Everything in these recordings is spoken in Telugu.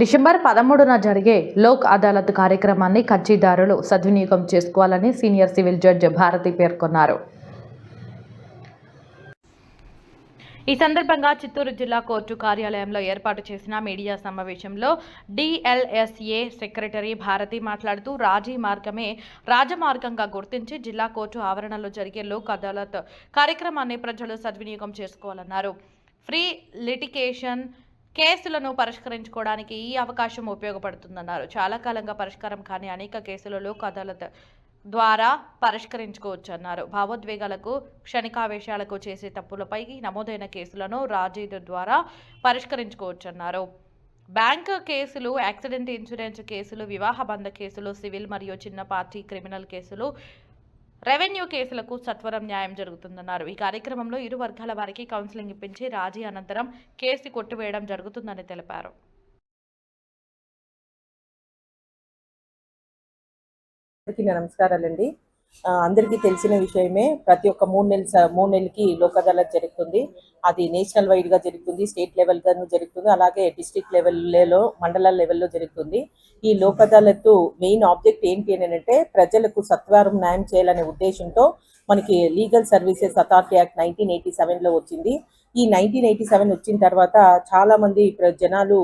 డిసెంబర్ పదమూడున జరిగే లోక్ అదాలత్ కార్యక్రమాన్ని కక్షిదారులు సద్వినియోగం చేసుకోవాలని సీనియర్ సివిల్ జడ్జి భారతి పేర్కొన్నారు. ఈ సందర్భంగా చిత్తూరు జిల్లా కోర్టు కార్యాలయంలో ఏర్పాటు చేసిన మీడియా సమావేశంలో డిఎల్ఎస్ఏ సెక్రటరీ భారతి మాట్లాడుతూ రాజీ మార్గమే రాజమార్గంగా గుర్తించి జిల్లా కోర్టు ఆవరణలో జరిగే లోక్ అదాలత్ కార్యక్రమాన్ని ప్రజలు సద్వినియోగం చేసుకోవాలన్నారు. ఫ్రీ లిటికేషన్ కేసులను పరిష్కరించుకోవడానికి ఈ అవకాశం ఉపయోగపడుతుందన్నారు. చాలా కాలంగా పరిష్కారం కాని అనేక కేసులు లోక్ అదాలత్ ద్వారా పరిష్కరించుకోవచ్చు అన్నారు భావోద్వేగాలకు క్షణికావేశాలకు చేసే తప్పులపై నమోదైన కేసులను రాజీదు ద్వారా పరిష్కరించుకోవచ్చు అన్నారు బ్యాంక్ కేసులు యాక్సిడెంట్ ఇన్సూరెన్స్ కేసులు వివాహ బంధ కేసులు సివిల్ మరియు చిన్న పార్టీ క్రిమినల్ కేసులు రెవెన్యూ కేసులకు సత్వరం న్యాయం జరుగుతుందన్నారు. ఈ కార్యక్రమంలో ఇరు వర్గాల వారికి కౌన్సిలింగ్ ఇప్పించి రాజీ అనంతరం కేసు కొట్టివేయడం జరుగుతుందని తెలిపారు. నమస్కారాలండి. అందరికీ తెలిసిన విషయమే ప్రతి ఒక్క మూడు నెలల స- మూడు నెలలకి లోక్ అదాలత్ జరుగుతుంది. అది నేషనల్ వైడ్గా జరుగుతుంది స్టేట్ లెవెల్ గాను జరుగుతుంది అలాగే డిస్టిక్ లెవెల్లో మండల లెవెల్లో జరుగుతుంది. ఈ లోక్ అదాలత్ మెయిన్ ఆబ్జెక్ట్ ఏంటి అని అంటే ప్రజలకు సత్వరం న్యాయం చేయాలనే ఉద్దేశంతో మనకి legal services authority act nineteen eighty లో వచ్చింది. ఈ నైన్టీన్ ఎయిటీ సెవెన్ వచ్చిన తర్వాత చాలా మంది జనాలు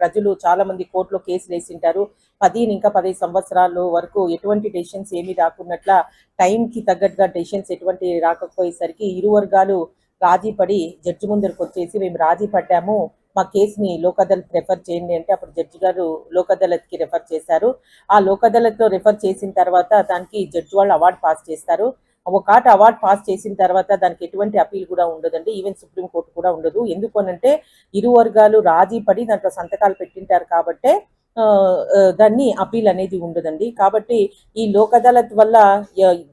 ప్రజలు చాలా మంది కోర్టులో కేసులు వేసింటారు. పదిహేను ఇంకా పదిహేను సంవత్సరాలు వరకు ఎటువంటి డెసిషన్స్ ఏమీ రాకున్నట్ల టైంకి తగ్గట్టుగా డెసిషన్స్ ఎటువంటి రాకపోయేసరికి ఇరు వర్గాలు రాజీ పడి జడ్జి ముందరకు వచ్చేసి మేము రాజీ పడ్డాము. మా కేసుని లోక్ అదాలత్ రెఫర్ చేయండి అంటే అప్పుడు జడ్జి గారు లోక్కి రెఫర్ చేశారు. ఆ లోక్లో రెఫర్ చేసిన తర్వాత దానికి జడ్జి వాళ్ళు అవార్డు పాస్ చేస్తారు. ఒక ఆట అవార్డు పాస్ చేసిన తర్వాత దానికి ఎటువంటి అపీల్ కూడా ఉండదండి. ఈవెన్ సుప్రీం కోర్టు కూడా ఉండదు. ఎందుకు అనంటే ఇరు వర్గాలు రాజీ పడి దాంట్లో సంతకాలు పెట్టింటారు కాబట్టే దాన్ని అపీల్ అనేది ఉండదండి. కాబట్టి ఈ లోక్ అదాలత్ వల్ల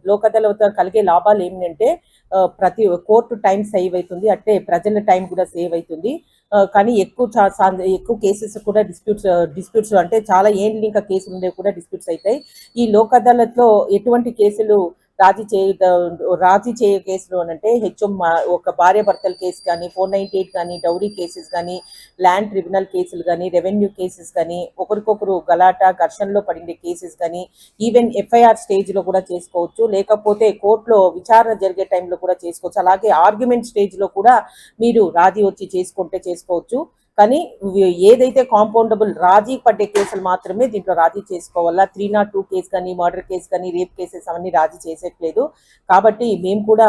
లోక్ అదాలత్ కలిగే లాభాలు ఏమిటంటే ప్రతి కోర్టు టైం సేవ్ అవుతుంది. అంటే ప్రజల టైం కూడా సేవ్ అవుతుంది. కానీ ఎక్కువ చా- ఎక్కువ కేసెస్ కూడా డిస్ప్యూట్స్ డిస్ప్యూట్స్ అంటే చాలా ఏంటి ఇంకా కేసులు ఉండేవి కూడా డిస్ప్యూట్స్ అవుతాయి. ఈ లోక్ అదాలత్లో ఎటువంటి కేసులు రాజీ చే రాజీ చేయ కేసులో అంటే హెచ్ఎం ఒక భార్య భర్తల కేసు కానీ ఫోర్ నైన్టీ ఎయిట్ కానీ డౌరీ కేసెస్ కానీ ల్యాండ్ ట్రిబ్యునల్ కేసులు కానీ రెవెన్యూ కేసెస్ కానీ ఒకరికొకరు గలాట ఘర్షణలో పడిండే కేసెస్ కానీ ఈవెన్ ఎఫ్ఐఆర్ స్టేజ్లో కూడా చేసుకోవచ్చు. లేకపోతే కోర్టులో విచారణ జరిగే టైంలో కూడా చేసుకోవచ్చు. అలాగే ఆర్గ్యుమెంట్ స్టేజ్లో కూడా మీరు రాజీ వచ్చి చేసుకుంటే చేసుకోవచ్చు. కానీ ఏదైతే కాంపౌండబుల్ రాజీ పడ్డే కేసులు మాత్రమే దీంట్లో రాజీ చేసుకోవాలా? త్రీ నాట్ టూ కేసు కానీ మర్డర్ కేసు కానీ రేప్ కేసెస్ అవన్నీ రాజీ చేసేట్లేదు. కాబట్టి మేము కూడా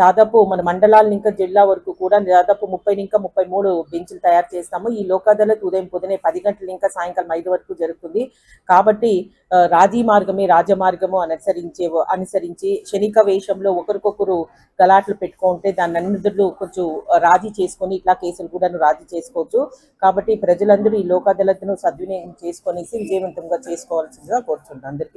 దాదాపు మన మండలాల ఇంకా జిల్లా వరకు కూడా దాదాపు ముప్పై ఇంకా ముప్పై మూడు బెంచ్లు తయారు చేస్తాము. ఈ లోక్ ఉదయం పొద్దునే పది గంటలు ఇంకా సాయంకాలం ఐదు వరకు జరుగుతుంది. కాబట్టి రాజీ మార్గమే రాజమార్గము అనుసరించే అనుసరించి క్షణిక వేషంలో ఒకరికొకరు గలాట్లు పెట్టుకుంటే దాన్ని అన్నిటిలో కొంచెం రాజీ చేసుకొని ఇట్లా కేసులు కూడా రాజీ చేసుకోవచ్చు. కాబట్టి ప్రజలందరూ ఈ లోక్ సద్వినియోగం చేసుకొనేసి విజయవంతంగా చేసుకోవాల్సిందిగా కోరుచుంటారు అందరికీ